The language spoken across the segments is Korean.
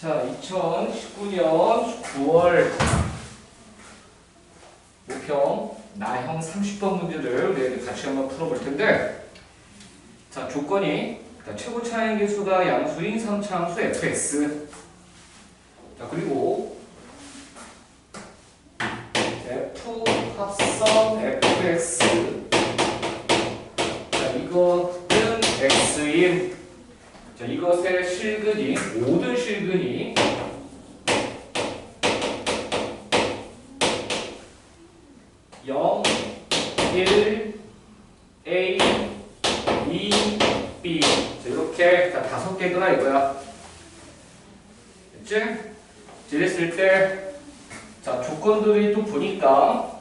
자, 2019년 9월 모평 나형 30번 문제를 우리 같이 한번 풀어볼 텐데 자, 조건이 자, 최고 차이 계수가 양수인 3차 함수 fx 자, 그리고 f 합성 fx 자, 이것은 x인. 자, 이것의 실근이 모든 실근이 0, 1, A, 2, B 자, 이렇게. 다 다섯 개구나 이거야. 됐지? 자, 이랬을 때. 자, 조건들이 또 보니까.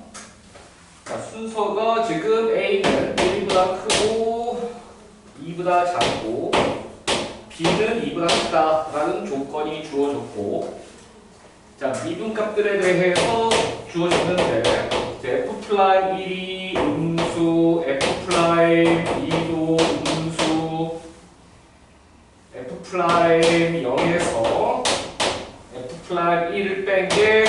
자, 순서가 지금 A는 1보다 크고 2보다 작고 B는 2보다 크다라는 조건이 주어졌고 자, 미분값들에 대해서 주어졌는데 F 플라임 1이 음 수, F 플라임 2도 음수, F 플라임 0에서 F 플라임 1을 뺀 게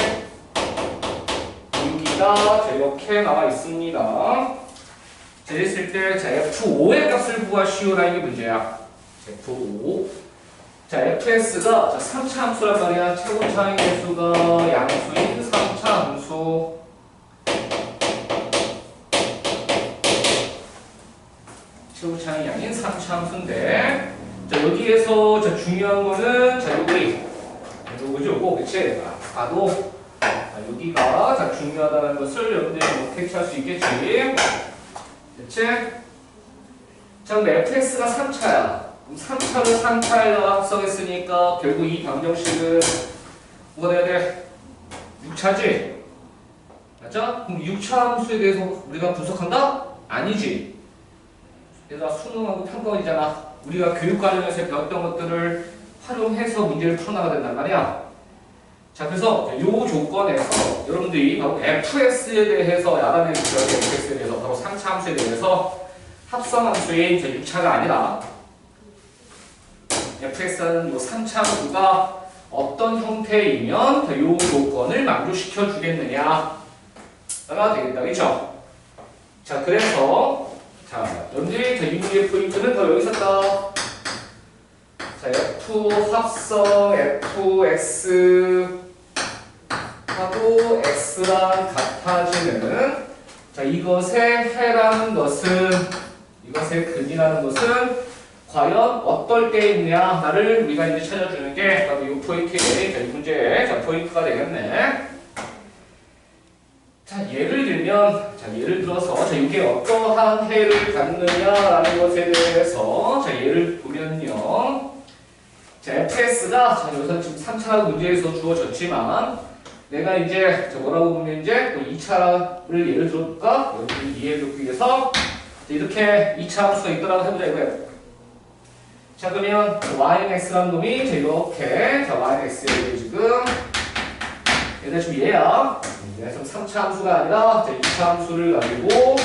6이다. 이렇게 나와 있습니다. 자, 이랬을 때, 자, F5의 값을 구하시오라는 게 문제야. F5. 자, fs가 자, 3차 함수란 말이야. 최고 차이 계수가 양수인 3차 함수. 최고 차이 양인 3차 함수인데, 자, 여기에서 자, 중요한 거는, 자, 요기. 요거죠, 요거. 그치? 아, 봐도, 자, 여기가 자, 중요하다는 것을 여러분들이 뭐 캐치할 수 있겠지. 그치? 자, 그럼 fs가 3차야. 그럼 3차를 3차에다가 합성했으니까 결국 이 방정식은 뭐가 돼야 돼? 6차지? 맞죠? 그럼 6차 함수에 대해서 우리가 분석한다? 아니지. 얘들아 수능하고 평가원이잖아. 우리가 교육 과정에서 배웠던 것들을 활용해서 문제를 풀어나가야 된단 말이야. 자, 그래서 이 조건에서 여러분들이 바로 fs에 대해서 주셔야 돼. fs에 대해서 바로 3차 함수에 대해서 합성함수인 6차가 아니라 fx는 요 3차 함수가 어떤 형태이면 이 조건을 만족시켜 주겠느냐가 되겠다. 그렇죠? 자, 그래서 자, 이 문제의 포인트는 더 여기 있었다. 자, f 합성 fx 하고 x랑 같아지는 자, 이것의 해라는 것은 이것의 근이라는 것은 과연 어떨 때 있냐를 우리가 이제 찾아주는 게 바로 이 포인트의 자, 이 문제의 자, 포인트가 되겠네. 자, 예를 들면, 자, 예를 들어서, 자, 이게 어떠한 해를 갖느냐라는 것에 대해서, 자, 예를 보면요. 자, fs가, 자, 여기서 지금 3차 문제에서 주어졌지만, 내가 이제, 자, 뭐라고 보면 이제, 또 2차를 예를 들어볼까? 여러분들이 이해해주기 위해서, 자, 이렇게 2차 함수가 있더라고 해보자 이거예요. 자 그러면 yx라는 놈이 자, 이렇게 자 yx에 지금 얘들 지금 얘야 지금 3차 함수가 아니라 자 2차 함수를 가지고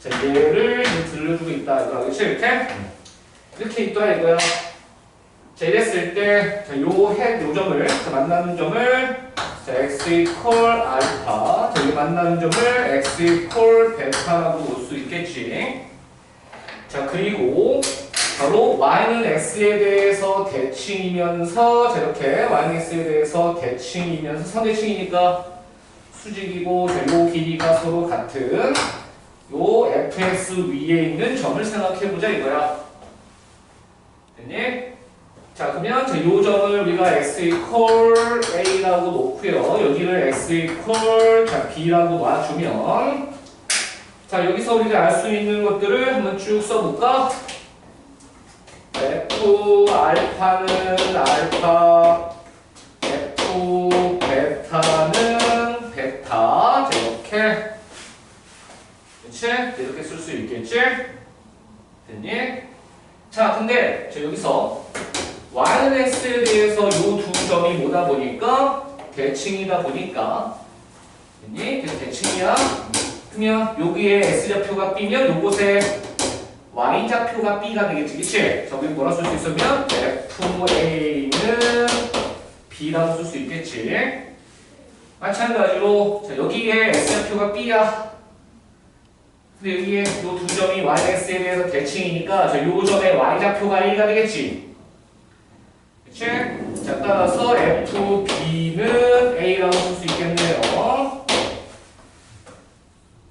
자 얘를 들려주고 있다. 이거야 그렇지 이렇게? 이렇게 있다 이거야. 자 이랬을 때자요해 요점을 자 만나는 점을 자 x 이퀄 알파 자 여기 만나는 점을 x 이퀄 베타라고 볼 수 있겠지? 자 그리고 바로 y는 x에 대해서 대칭이면서 자 이렇게 y는 x에 대해서 대칭이면서 선대칭이니까 수직이고 요 길이가 서로 같은 요 fx 위에 있는 점을 생각해보자 이거야 됐니? 자 그러면 요 점을 우리가 x 이퀄 a라고 놓고요 여기를 x 이퀄 자 b라고 놔주면 자 여기서 우리가 알 수 있는 것들을 한번 쭉 써볼까? F 알파는 알파, 이렇게 쓸 수 있겠지? 됐니? 자, 근데 저 여기서 y는 x에 대해서 요 두 점이 뭐다 보니까 대칭이다 보니까 됐니? 그래서 대칭이야. 그러면 여기에 x좌표가 b면 요곳에 y좌표가 b가 되겠지, 그치? 저기 뭐라 쓸 수 있으면 fa는 B라고 쓸 수 있겠지. 마찬가지로 자, 여기에 S좌표가 B야. 근데 여기에 이두 점이 YX에 대해서 대칭이니까 자, 요 점의 Y좌표가 A가 되겠지. 그치? 자, 따라서 FB는 A라고 쓸 수 있겠네요.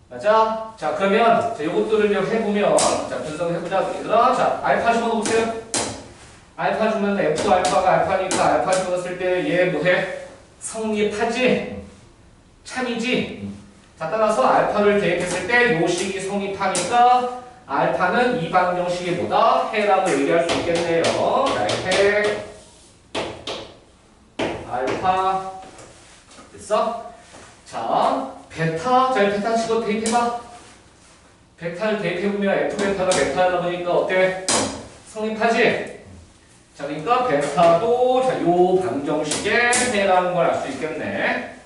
맞아? 자, 그러면 자, 요것들을 좀 해보면 자, 분석을 해보자. 얘들아, 자, 알파 집어넣어보세요. 알파 주면 F 알파가 알파니까 알파 집어넣었을 때 얘 뭐해? 성립하지? 참이지? 자, 따라서 알파를 대입했을 때 요식이 성립하니까 알파는 이 방정식이 뭐다? 해라고 얘기할 수 있겠네요. 자, 해, 알파, 됐어? 자, 베타, 자, 베타 식으로 대입해봐. 베타를 대입해보면 F 베타가 베타다 보니까 어때? 성립하지? 자, 그러니까 베타도 자, 요 방정식에 해라는 걸 알 수 있겠네.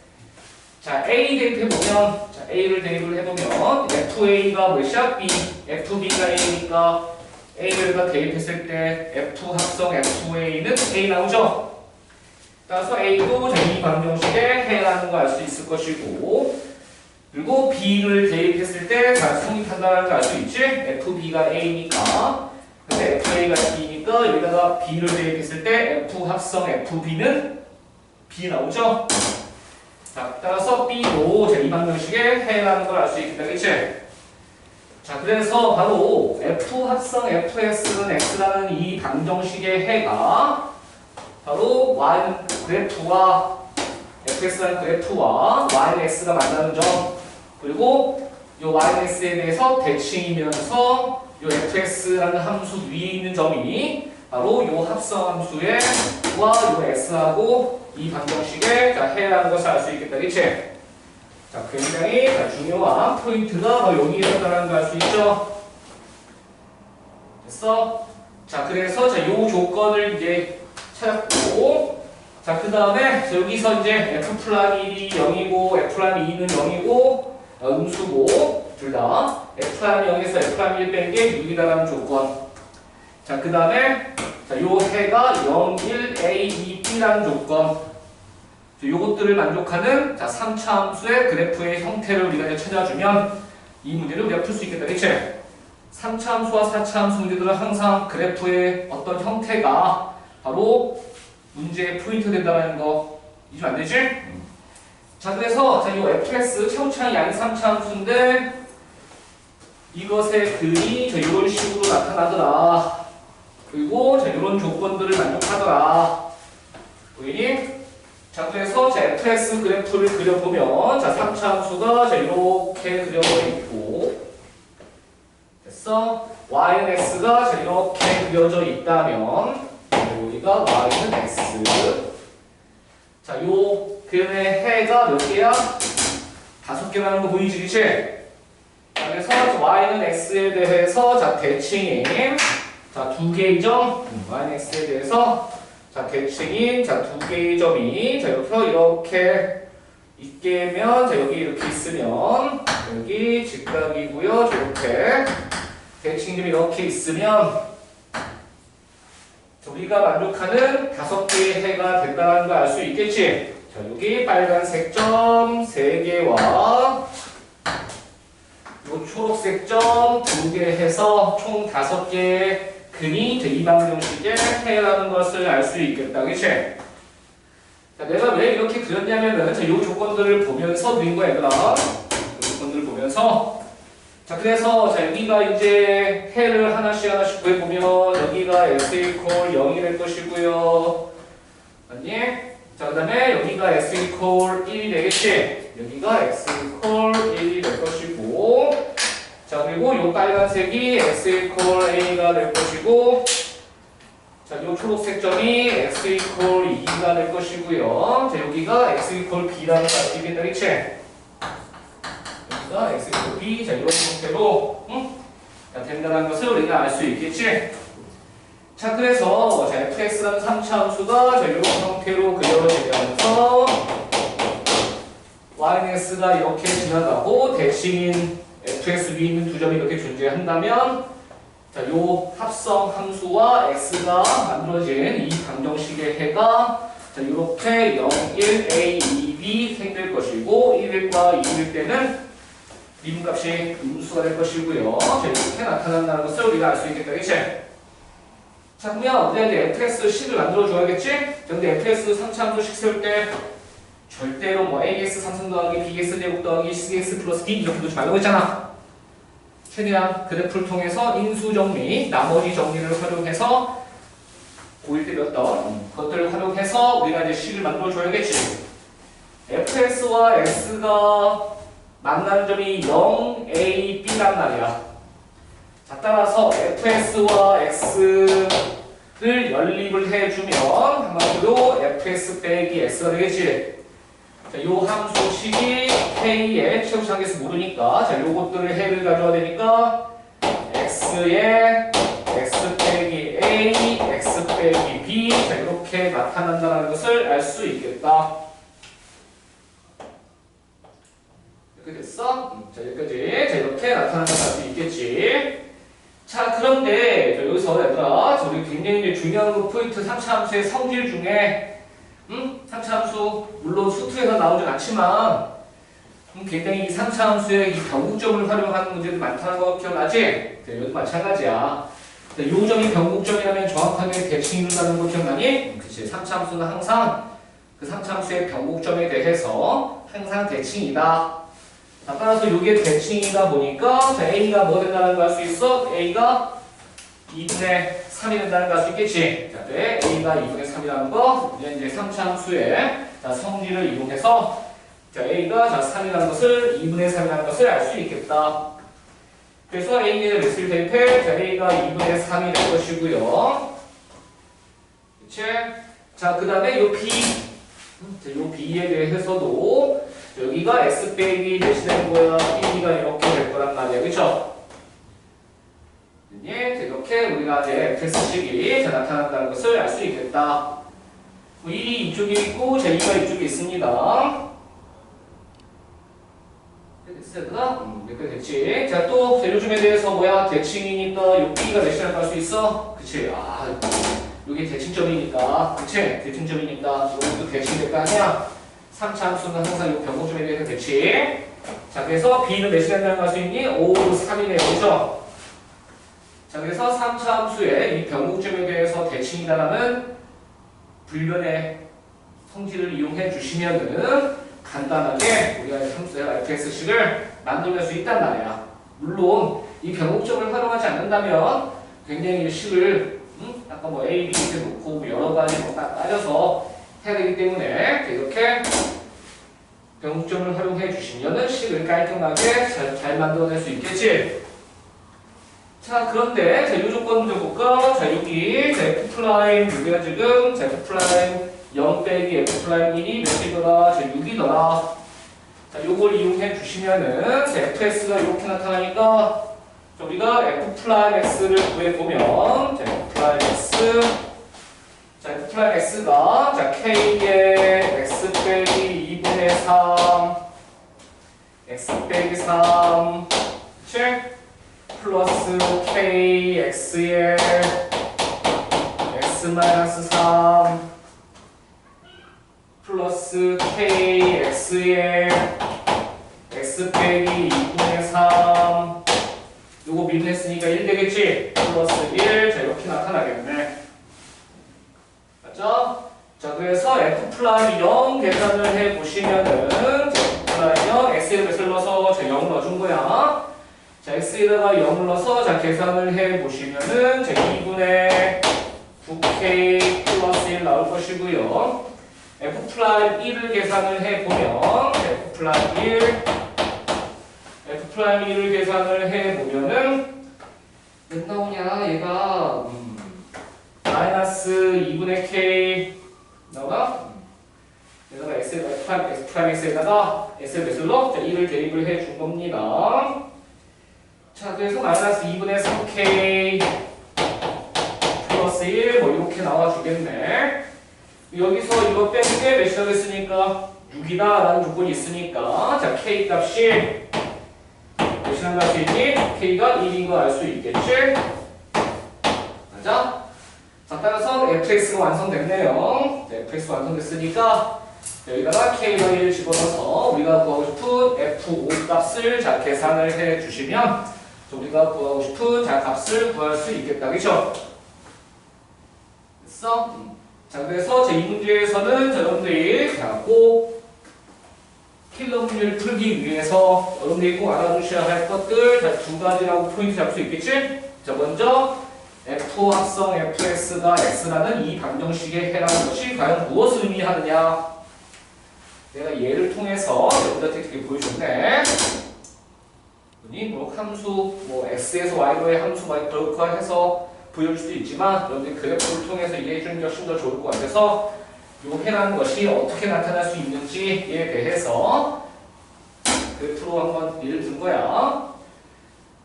자, A 대입해보면, 자, A를 대입을 해보면, FA가 몇이야? B. FB가 A니까, A를 다 대입했을 때, F 합성 FA는 A 나오죠? 따라서 A도 자, 이 방정식에 해라는 걸알수 있을 것이고, 그리고 B를 대입했을 때, 자, 성립한다는 걸알수 있지? FB가 A니까, 근데 FA가 B니까, 여기다가 B를 대입했을 때, F 합성 FB는 B 나오죠? 자, 따라서 B도 제이 방정식에 해라는 걸 알 수 있겠다, 그치? 자, 그래서 바로 F 합성 FS는 X라는 이 방정식의 해가 바로 Y 그래프와 FS라는 그래프와 YX가 만나는 점 그리고 이 YX에 대해서 대칭이면서 이 FS라는 함수 위에 있는 점이 바로 이 합성 함수의 와, 이 S하고 이 방정식에 자, 해라는 것을 알 수 있겠다. 그치? 자, 굉장히 자, 중요한 포인트가 여기 있었다는 걸 알 수 있죠? 됐어? 자, 그래서 자, 요 조건을 이제 찾았고, 자, 그 다음에 여기서 이제 F 플라임 1이 0이고, F 플라임 2는 0이고, 어, 음수고, 둘 다. F 플라임 0에서 F 플라임 1뺀 게 6이다라는 조건. 자, 그 다음에 자, 요 해가 0, 1, A, 2, B라는 조건. 자, 요것들을 만족하는 자, 3차 함수의 그래프의 형태를 우리가 이제 찾아주면 이 문제를 우리가 풀 수 있겠다. 그치? 3차 함수와 4차 함수 문제들은 항상 그래프의 어떤 형태가 바로 문제의 포인트 된다는 거 잊으면 안 되지? 자, 그래서 자, 요 fx 차우차의 양이 3차 함수인데 이것의 근이 자, 이런 식으로 나타나더라. 그리고 자, 이런 조건들을 만족하더라. 보이니? 자, 그래서 자, fx 그래프를 그려보면 자, 3차 함수가 자, 이렇게 그려져 있고 됐어? y는 x가 자, 이렇게 그려져 있다면 여기가 y는 x 자, 요 그림의 해가 몇 개야? 다섯 개라는 거 보이지, 그치? 자, 그래서 y는 x에 대해서 자, 대칭인 자, 두 개의 점 음, y는 x에 대해서 자, 대칭인 자, 두 개의 점이 자, 이렇게 이렇게 있게면 자, 여기 이렇게 있으면 여기 직각이고요. 이렇게 대칭점이 이렇게 있으면 자, 우리가 만족하는 다섯 개의 해가 된다는 걸 알 수 있겠지? 자, 여기 빨간색 점세 개와 요 초록색 점두개 해서 총 다섯 개의 근이 이 방정식의 해라는 것을 알 수 있겠다. 그치? 자, 내가 왜 이렇게 그렸냐면은 자, 요 조건들을 보면서 그린 거야, 얘들아. 요 조건들을 보면서 자, 그래서 자, 여기가 이제 해를 하나씩 하나씩 구해보면 여기가 s 이퀄 0이 될 것이고요. 맞니? 자, 그 다음에 여기가 s 이퀄 1이 되겠지? 여기가 x 이퀄 1이 될 것이고 자, 그리고 요 빨간색이 x 이퀄 a가 될 것이고 자, 요 초록색 점이 x 이퀄 2가 될 것이고요. 자, 여기가 x 이퀄 b라는 값이 되겠다, 그치? 여기가 x 이퀄 b, 자, 이런 형태로, 응? 자, 된다는 것을 우리가 알 수 있겠지? 자, 그래서, 자, fx라는 3차 함수가, 자, 이런 형태로 그려지면서, yx가 이렇게 지나가고, 대칭인 fx 위에 있는 두 점이 이렇게 존재한다면, 자, 요 합성 함수와 x가 만들어진 이 방정식의 해가 자, 이렇게 0, 1, A, 2, B 생길 것이고 1일과 2일 때는 미분값이 음수가 될 것이고요. 자, 이렇게 나타난다는 것을 우리가 알 수 있겠다. 그치? 자, 그러면 우리가 이제 fx식을 만들어줘야겠지? 근데 fx 3차함수식 세울 때 절대로 뭐 ax 3승 더하기 bx 제곱 더하기 cx 플러스 b 이렇게 두지 말라고 했잖아. 최대한 그래프를 통해서 인수 정리, 나머지 정리를 활용해서 고1 때 배웠던 그것들을 활용해서 우리가 이제 식을 만들어줘야겠지. fx와 x가 만나는 점이 0, a, b란 말이야. 자, 따라서 fx와 x를 연립을 해주면 한마디로 fx 빼기 x가 되겠지. 자, 요 함수식이 k의 최우차항에서 모르니까 자, 요것들을 해를 가져야 되니까 x의 x 빼기 a, x 빼기 b 자, 이렇게 나타난다는 것을 알 수 있겠다. 이렇게 됐어? 음, 자, 여기까지. 자, 이렇게 알수 있겠지. 자, 그런데 자, 여기서 얘들아, 저 우리 굉장히 중요한 그 포인트 3차 함수의 성질 중에 음? 3차 함수 물론 수투에서 나오진 않지만 음, 굉장히 이 3차 함수의 이 변곡점을 활용하는 문제도 많다는 거 기억나지? 네, 이것도 마찬가지야. 네, 요 점이 변곡점이라면 정확하게 대칭이라는 거 기억나니? 그치. 3차 함수는 항상 그 3차 함수의 변곡점에 대해서 항상 대칭이다. 자, 따라서 이게 대칭이다 보니까 자, A가 뭐 된다는 걸 알 수 있어? A가 2분의 3이 된다는 걸 알 수 있겠지? 자, 네, A가 2분의 3이라는 거 이제 이제 3차 함수의 자, 성질을 이용해서 자, A가 자, 3이라는 것을 2분의 3이라는 것을 알 수 있겠다. 그래서 A의 몇을 대입해? 자, A가 2분의 3이 될 것이고요. 그치? 자, 그 다음에 요 B 음, 자, 요 B에 대해서도 여기가 S 빼기 몇이 되는 거야? B가 이렇게 될 거란 말이야. 그쵸? 예, 이렇게 우리가 이제 F식이 나타난다는 것을 알 수 있겠다. 뭐 1이 이쪽에 있고 제 2가 이쪽에 있습니다. 됐어? 음, 이렇게 됐지. 자, 또 재료줌에 대해서 뭐야? 대칭이니까 요 B가 몇이라고 할 수 있어? 그치? 아, 여기 대칭점이니까. 그치? 대칭점이니까. 이것도 대칭 될 거 아니야? 3차 함수는 항상 이 변곡점에 대해서 대칭. 자, 그래서 B는 몇이라고 할 수 있니? 5, 3이네요. 그죠? 자, 그래서 3차 함수의 이 변곡점에 대해서 대칭이다라는 불변의 성질을 이용해 주시면은 간단하게 우리가 함수의 fx식을 만들어낼 수 있단 말이야. 물론 이 변곡점을 활용하지 않는다면 굉장히 이 식을 음? 아까 뭐 A, B 이렇게 놓고 뭐 여러 가지 뭐딱 따져서 해야 되기 때문에 이렇게 변곡점을 활용해 주시면은 식을 깔끔하게 잘, 잘 만들어낼 수 있겠지. 자 그런데 자요 조건 좀 볼까? 자 여기 자 f 프라임 여기가 지금 자 f 프라임 0 빼기 f 프라임 1이 몇이더라? 자 6이더라. 자 요걸 이용해 주시면은 자 fx가 이렇게 나타나니까 자, 우리가 f 프라임 x를 구해 보면 자 f 프라임 x 자 f 프라임 x가 자 k의 x 빼기 2분의 3 x 빼기 3 7 플러스 kx의 x 마이너스 3 플러스 kx의 x 빼기 2분의 3 요거 미분했으니까 1 되겠지? 플러스 1 자, 이렇게 나타나겠네 맞죠? 자 그래서 f 플라임 0 계산을 해보시면은 플라임 0 x에 몇을 넣어서 자, 0 넣어준 거야 자, x에다가 0을 넣어서 자, 계산을 해 보시면은 자, 2분의 9k 플러스 1 나올 것이고요. f 프라임 1을 계산을 해 보면 f 프라임 1 f 프라임 1을 계산을 해 보면은 몇 나오냐? 얘가 음, 마이너스 2분의 k 나오나? 여기다가 x f 프라임 x에다가 x 몇을 넣어? 자, 1을 대입을 해준 겁니다. 자, 그래서 마이너스 2분의 3k 플러스 1, 뭐 이렇게 나와주겠네. 여기서 이거 빼는 게 몇이라고 했으니까 6이다 라는 조건이 있으니까 자, k 값이 몇이라는 값이 있니? k가 1인 거알수 있겠지? 맞아? 자, 따라서 fx가 완성됐네요. 네, fx 완성됐으니까 여기다가 k가 1 집어넣어서 우리가 구하고 싶은 f5 값을 자 계산을 해 주시면 자, 우리가 구하고 싶은 자 값을 구할 수 있겠다. 그렇죠? 됐어? 자, 그래서 제이 문제에서는 자, 여러분들이 자, 꼭 킬러 문제를 풀기 위해서 여러분들이 꼭 알아두셔야 할 것들 자, 두 가지라고 포인트 잡을 수 있겠지? 자, 먼저 f 합성 fs가 x라는 이 방정식에 해당하는 것이 과연 무엇을 의미하느냐? 내가 예를 통해서 여러분들한테 이렇게 보여줬네. 보니 뭐 함수 뭐 x에서 y로의 함수 y 그렇게 해서 보여줄 수도 있지만 여러분들이 그래프를 통해서 이해해 주는 게 훨씬 더 좋을 것 같아서 요 해라는 것이 어떻게 나타날 수 있는지에 대해서 그래프로 한번 예를 든 거야.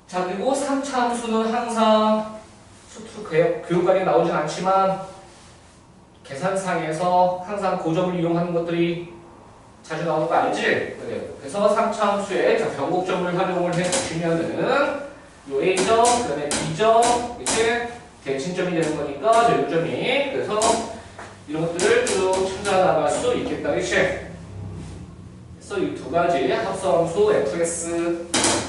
자 그리고 3차 함수는 항상 수투 교육- 교육관에 나오진 않지만 계산상에서 항상 고점을 이용하는 것들이 자주 나오는 거 알지? 그래. 그래서 3차 함수에 자, 변곡점을 활용을 해주시면은 요 A점, 그 다음에 B점, 이렇게 대칭점이 되는 거니까 저 요점이 그래서 이런 것들을 쭉 찾아 나갈 수 있겠다, 그치? 그래서 이 두 가지 합성함수 fx,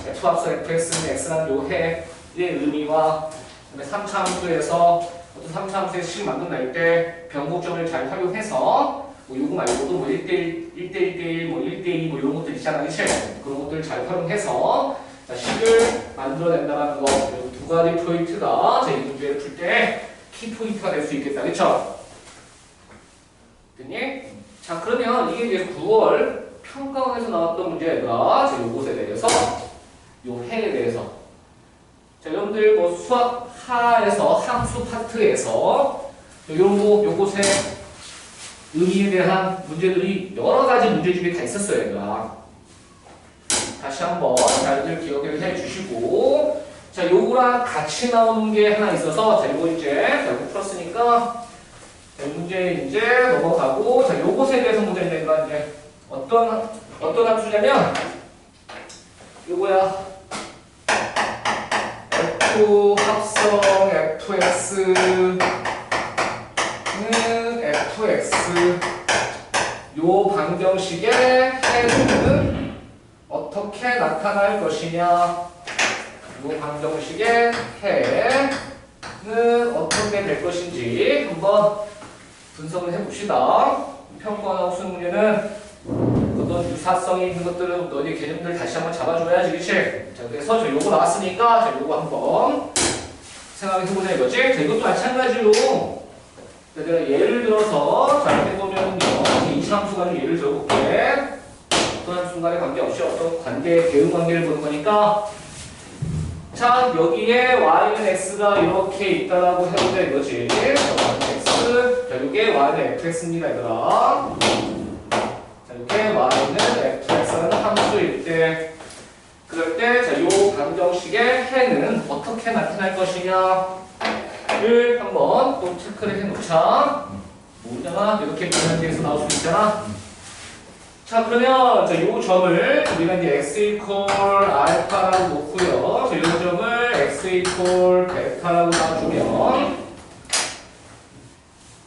f 합성 fx는 x라는 요 해의 의미와 그다음에 3차 함수에서 어떤 3차 함수의 식 만들어낼 때 변곡점을 잘 활용해서 뭐 요거 말고도 뭐 1대1, 1대1대1, 뭐 1대2 뭐 이런 것들 있잖아, 그치? 그런 것들을 잘 활용해서 자, 식을 만들어낸다는 거, 이두 가지 포인트가 제이 문제를 풀 때 키포인트가 될 수 있겠다, 그쵸? 됐니? 자, 그러면 이게 이제 9월 평가원에서 나왔던 문제가 제 요것에 대해서 요 해에 대해서 자, 여러분들 뭐 수학 하에서 함수 파트에서 이런 거 요것에 의미에 대한 문제들이 여러 가지 문제집이 다 있었어요, 얘들아. 다시 한번 잘들 기억을 해 주시고 자, 요거랑 같이 나오는 게 하나 있어서 자, 요거 이제 자, 요거 풀었으니까 자, 문제 이제 넘어가고 자, 요것에 대해서 문제 내가 이제 어떤 어떤 함수냐면 요거야. F 합성 fx는 fx 요 방정식의 해는 어떻게 나타날 것이냐 요 방정식의 해는 어떻게 될 것인지 한번 분석을 해봅시다 평가하고 수능 문제는 어떤 유사성이 있는 것들은 너희 개념들 다시 한번 잡아줘야지, 그치? 자, 그래서 저 요거 나왔으니까, 자, 요거 한번 생각해 보자 이거지? 자, 이것도 마찬가지로, 자, 내가 예를 들어서, 자, 이렇게 보면요. 이 함수가 예를 들어볼게. 어떤 함수간에 관계없이 어떤 관계, 대응 관계를 보는 거니까, 자, 여기에 y는 x가 이렇게 있다라고 해보자 이거지. x. 자, 요게 y는 fx입니다, 얘들아. 자, 이렇게 y는 fx라는 함수일 때 그럴 때, 자, 요 방정식의 해는 어떻게 나타날 것이냐 를 한번 또 체크를 해놓자. 뭐냐, 이렇게 변환돼서 나올 수 있잖아. 자, 그러면, 자, 요 점을 우리가 이제 x 이퀄 알파라고 놓고요. 자, 요 점을 x 이퀄 베타라고 놔주면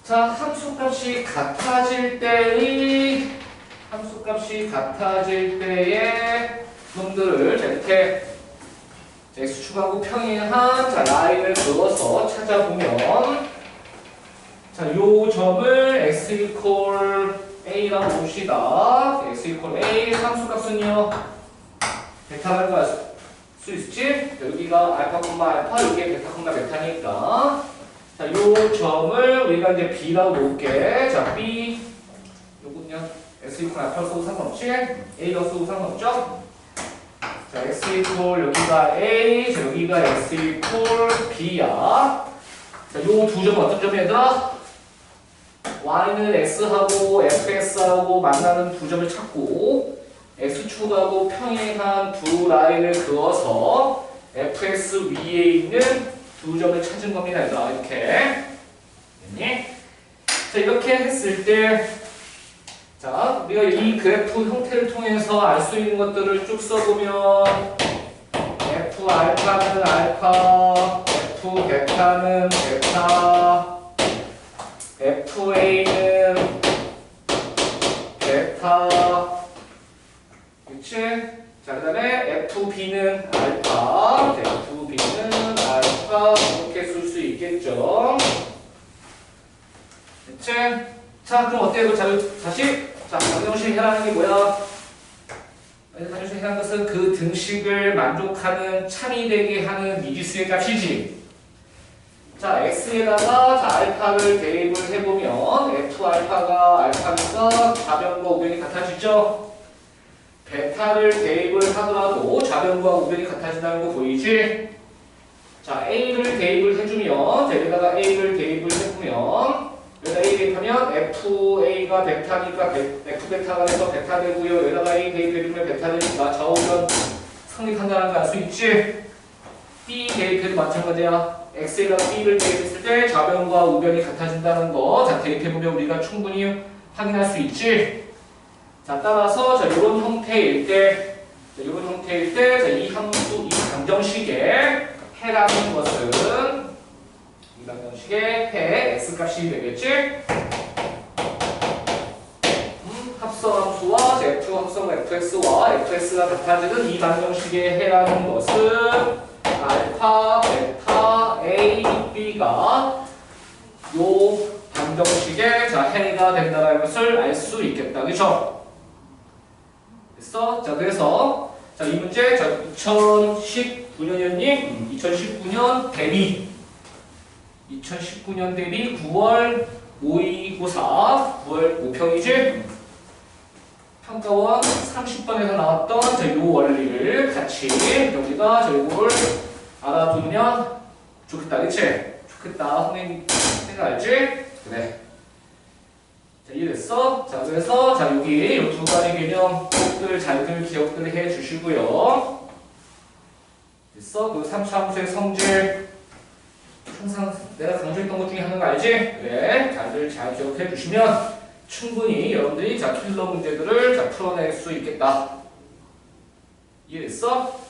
자, 함수값이 같아질 때의 함수값이 같아질 때의 놈들을 자, 이렇게 자, x축하고 평행한 자, 라인을 그어서 찾아보면 자, 요 점을 x 이퀄 a라고 봅시다. x 이퀄 a 함수값은요. 베타라고 할수 있지? 자, 여기가 알파 콤마 알파, 여기에 베타 콤마 베타니까 자, 요 점을 우리가 이제 b라고 놓을게. 자, b 요거는요. x 이퀄 알파 써도 상관없지? a라고 써도 상관없죠? 자, x 이퀄 여기가 a, 자, 여기가 x 이퀄 b야. 자, 요 두점 어떤 점이 얘들아? y는 x하고 fx하고 만나는 두 점을 찾고 x축하고 평행한 두 라인을 그어서 fx 위에 있는 두 점을 찾은 겁니다. 얘들아. 이렇게. 됐니? 자, 이렇게 했을 때 자, 우리가 이 그래프 형태를 통해서 알 수 있는 것들을 쭉 써보면 f 알파는 알파, f 베타는 베타, FA는 베타 그치? 자, 그 다음에 FB는 알파, 네, FB는 알파 이렇게 쓸 수 있겠죠. 그치? 자, 그럼 어때요? 자, 다시 자, 방정식 해라는 게 뭐야? 방정식 해라는 것은 그 등식을 만족하는 참이 되게 하는 미지수의 값이지. 자, x에다가 자, 알파를 대입을 해보면 f 알파가 알파니까 좌변과 우변이 같아지죠? 베타를 대입을 하더라도 좌변과 우변이 같아진다는 거 보이지? 자, a를 대입을 해주면 자, 여기다가 a를 대입을 해보면 여기다 a 대입하면 fa가 베타니까 베, f 베타가 돼서 베타 되고요. 여기다가 a 대입해주면 베타 되니까 좌우변 성립한다는 거 알 수 있지? b 대입해도 마찬가지야. x에다가 b를 대입했을 때 좌변과 우변이 같아진다는 거. 자, 대입해보면 우리가 충분히 확인할 수 있지? 자, 따라서 자, 이런 형태일 때, 자, 이런 형태일 때, 자, 이 함수, 이 방정식의 해라는 것은 x 값이 되겠지? 음, 합성함수와 자, f 합성 fx와 fx가 같아지는 이 방정식의 해라는 것은 알파, 베타, a, b가 요 방정식의 자, 해가 된다는 것을 알 수 있겠다. 그쵸? 됐어? 자, 그래서 자, 이 문제 자, 2019년이었니? 2019년 대비 2019년 대비 9월 5294 9월 5평이지? 평가원 30번에서 나왔던 자, 요 원리를 같이 여기다 자, 요걸 알아두면 좋겠다. 그치? 좋겠다. 선생님 생각 알지? 그래. 자, 이해됐어? 자, 그래서, 자, 여기 요두 가지 개념 꼭들 잘들 기억들 해 주시고요. 됐어? 그 3차 함수의 성질. 항상 내가 강조했던 것 중에 하나인 거 알지? 그래. 잘들 잘 기억해 주시면 충분히 여러분들이 자, 킬러 문제들을 자, 풀어낼 수 있겠다. 이해됐어?